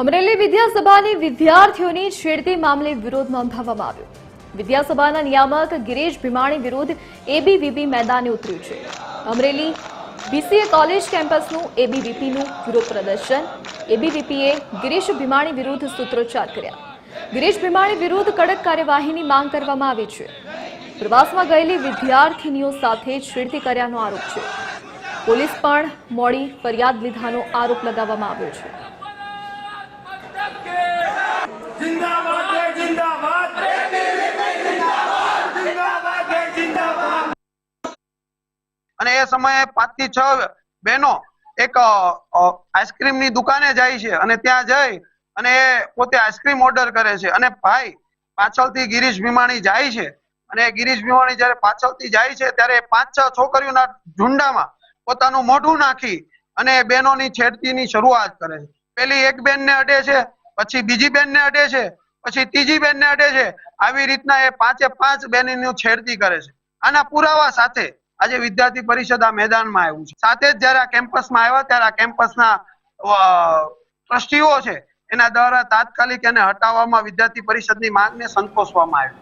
અમરેલી વિદ્યાસભાની વિદ્યાર્થીઓની છેડતી મામલે વિરોધ નોંધાવવામાં આવ્યો. વિદ્યાસભાના નિયામક ગિરીશ ભીમાણી વિરુદ્ધ એબીવીપી મેદાને ઉતર્યું છે. અમરેલી બીસીએ કોલેજ કેમ્પસનું એબીવીપીનું વિરોધ પ્રદર્શન. એબીવીપીએ ગિરીશ ભીમાણી વિરુદ્ધ સૂત્રોચ્ચાર કર્યા. ગિરીશ ભીમાણી વિરુદ્ધ કડક કાર્યવાહીની માંગ કરવામાં આવી છે. પ્રવાસમાં ગયેલી વિદ્યાર્થીનીઓ સાથે છેડતી કર્યાનો આરોપ છે. પોલીસ પણ મોડી ફરિયાદ લીધાનો આરોપ લગાવવામાં આવ્યો છે. અને એ સમયે પાંચથી છ બહેનો એક આઈસ્ક્રીમની દુકાને જાય છે અને ત્યાં જઈ અને એ પોતે આઈસ્ક્રીમ ઓર્ડર કરે છે. અને ભાઈ, પાછળથી ગિરીશ ભીમાણી જાય છે. અને ગિરીશ ભીમાણી જ્યારે પાછળથી જાય છે, ત્યારે પાંચ, છ છોકરીઓના ઝુંડામાં પોતાનું મોઢું નાખી અને બહેનોની છેડતીની શરૂઆત કરે છે. પેલી એક બેનને અડે છે, પછી બીજી બેનને અડે છે, પછી ત્રીજી બેનને અડે છે. આવી રીતના એ પાંચે પાંચ બેનની છેડતી કરે છે. આના પુરાવા સાથે આજે વિદ્યાર્થી પરિષદ આ મેદાનમાં આવ્યું છે. સાથે જ જયારે આ કેમ્પસમાં આવ્યા ત્યારે આ કેમ્પસના ટ્રસ્ટીઓ છે એના દ્વારા તાત્કાલિક એને હટાવવામાં વિદ્યાર્થી પરિષદની માંગને સંતોષવામાં આવી.